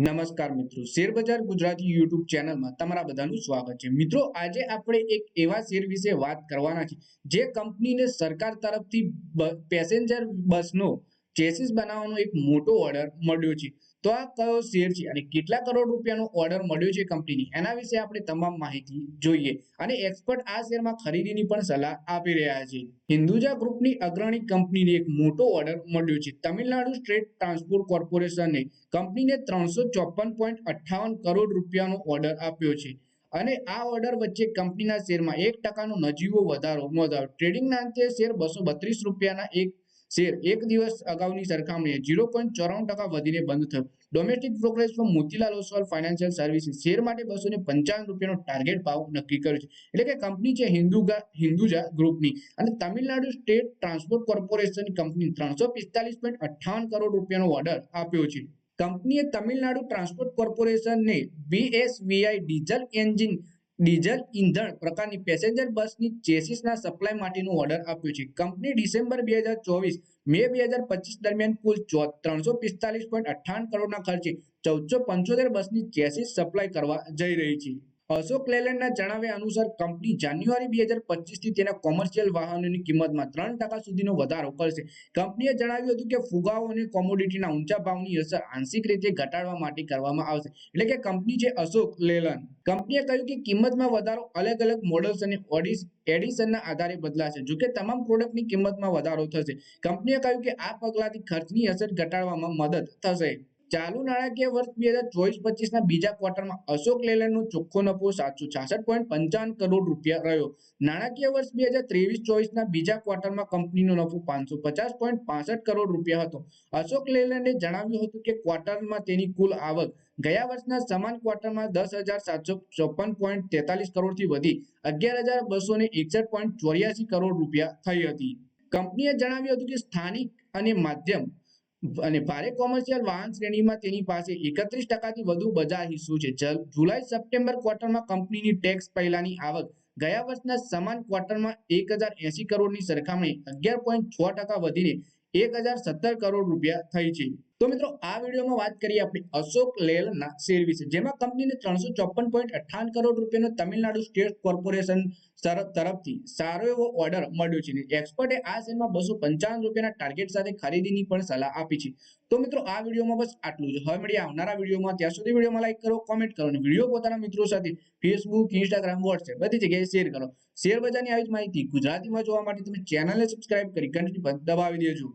નમસ્કાર મિત્રો. શેરબજાર ગુજરાતી યુટ્યુબ ચેનલમાં તમારા બધાનું સ્વાગત છે. મિત્રો, આજે આપણે એક એવા શેર વિશે વાત કરવાના છે, જે કંપનીને સરકાર તરફથી પેસેન્જર બસનો ચેસીસ બનાવવાનો એક મોટો ઓર્ડર મળ્યો છે. તો આ કયો શેર છે અને કેટલા કરોડ રૂપિયાનો ઓર્ડર મળ્યો છે કંપનીની એના વિશે આપણે તમામ માહિતી જોઈએ અને એક્સપર્ટ આ શેરમાં ખરીદીની પણ સલાહ આપી રહ્યા છે. હિન્દુજા ગ્રુપની અગ્રણી કંપનીને એક મોટો ઓર્ડર મળ્યો છે. તમિલનાડુ સ્ટેટ ટ્રાન્સપોર્ટ કોર્પોરેશને કંપનીને ત્રણસો ચોપન પોઈન્ટ અઠ્ઠાવન કરોડ રૂપિયાનો ઓર્ડર આપ્યો છે. અને આ ઓર્ડર વચ્ચે કંપનીના શેરમાં એક ટકાનો નજીવો વધારો નોંધાયો. ટ્રેડિંગના અંતે શેર બસો બત્રીસ રૂપિયાના એક શેર એક દિવસ અગાઉની સરખામણીએ ઝીરો પોઈન્ટ ચોરાણું ટકા વધીને બંધ થયો. Domestic brokerage firm Motilal Oswal financial services share માટે બસો ને પંચાવન રૂપિયાનો ટાર્ગેટ ભાવ નક્કી કર્યો છે. એટલે કે કંપની છે હિન્દુગા, હિન્દુજા ગ્રુપની અને Tamil Nadu state transport corporation company ત્રણસો પિસ્તાલીસ પોઈન્ટ અઠ્ઠાવન કરોડ રૂપિયાનો ઓર્ડર આપ્યો છે. કંપનીએ તમિલનાડુ ટ્રાન્સપોર્ટ કોર્પોરેશનને બીએસવીઆઈ ડીઝલ એન્જિન ડીઝલ ઇંધણ પ્રકારની પેસેન્જર બસની ચેસીસના સપ્લાય માટેનો ઓર્ડર આપ્યો છે. કંપની ડિસેમ્બર બે હજાર ચોવીસ મે બે હજાર પચીસ દરમિયાન કુલ ત્રણસો પિસ્તાલીસ પોઈન્ટ અઠ્ઠાવન કરોડના ખર્ચે ચૌદસો પંચોતેર બસની ચેસીસ સપ્લાય કરવા જઈ રહી છે. અશોક લેલેન્ડના જણાવ્યા અનુસાર કંપની જાન્યુઆરી બે હજાર પચીસથી તેના કોમર્શિયલ વાહનોની કિંમતમાં ત્રણ ટકા સુધીનો વધારો કરશે. કંપનીએ જણાવ્યું હતું કે ફુગાઓ અને કોમોડિટીના ઊંચા ભાવની અસર આંશિક રીતે ઘટાડવા માટે કરવામાં આવશે. એટલે કે કંપની છે અશોક લેલન. કંપનીએ કહ્યું કે કિંમતમાં વધારો અલગ અલગ મોડલ્સ અને ઓડિસ એડિશનના આધારે બદલાશે, જોકે તમામ પ્રોડક્ટની કિંમતમાં વધારો થશે. કંપનીએ કહ્યું કે આ પગલાથી ખર્ચની અસર ઘટાડવામાં મદદ થશે. ચાલુ નાણાકીય વર્ષ બે હજાર ચોવીસ પચીસના બીજા ક્વાર્ટરમાં અશોક લેલેન્ડનો ચોખ્ખો નફો સાતસો છાસઠ પોઈન્ટ પંચાવન કરોડ રૂપિયા રહ્યો. નાણાકીય વર્ષ બે હજાર ત્રેવીસ ચોવીસના બીજા ક્વાર્ટરમાં કંપનીનો નફો પાંચસો પચાસ પોઈન્ટ પાસઠ કરોડ રૂપિયા હતો. અશોક લેલેન્ડે જણાવ્યું હતું કે ક્વાર્ટરમાં તેની કુલ આવક ગયા વર્ષના સમાન ક્વાર્ટરમાં દસ હજાર સાતસો ચોપન પોઈન્ટ તેતાલીસ કરોડથી વધી અગિયાર હજાર બસો ને એકસઠ પોઈન્ટ ચોર્યાસી કરોડ રૂપિયા થઈ હતી. કંપનીએ જણાવ્યું હતું કે સ્થાનિક અને માધ્યમ અને ભારે કોમર્શિયલ વાહન શ્રેણીમાં તેની પાસે એકત્રીસ ટકાથી વધુ બજાર હિસ્સો છે. જુલાઈ, સપ્ટેમ્બર ક્વાર્ટરમાં કંપનીની ટેક્સ પહેલાની આવક ગયા વર્ષના સમાન ક્વાર્ટરમાં એક હજાર એસી કરોડની સરખામણી અગિયાર પોઈન્ટ છ ટકા વધીને એક હજાર સત્તર કરોડ રૂપિયા થઈ છે. તો મિત્રો, આ વિડીયોમાં વાત કરીએ આપણે અશોક લેલના શેર વિશે, જેમાં કંપનીને ત્રણસો ચોપન પોઈન્ટ અઠ્ઠાવન કરોડ રૂપિયાનો તમિલનાડુ સ્ટેટ કોર્પોરેશન તરફથી સારો એવો ઓર્ડર મળ્યો છે. એક્સપર્ટે આ શેરમાં બસો પંચાવન રૂપિયાના ટાર્ગેટ સાથે ખરીદીની પણ સલાહ આપી છે. તો મિત્રો, આ વિડીયોમાં બસ આટલું જ. હવે મળીએ આવનારા વિડીયોમાં. ત્યાં સુધી વિડીયોમાં લાઈક કરો કોમેન્ટ કરો અને વીડિયો પોતાના મિત્રો સાથે ફેસબુક ઇન્સ્ટાગ્રામ વોટ્સએપ બધી જગ્યાએ શેર કરો. શેર બજારની આવી જ માહિતી ગુજરાતીમાં જોવા માટે તમે ચેનલને સબસ્ક્રાઇબ કરી ઘંટડી દબાવી દેજો.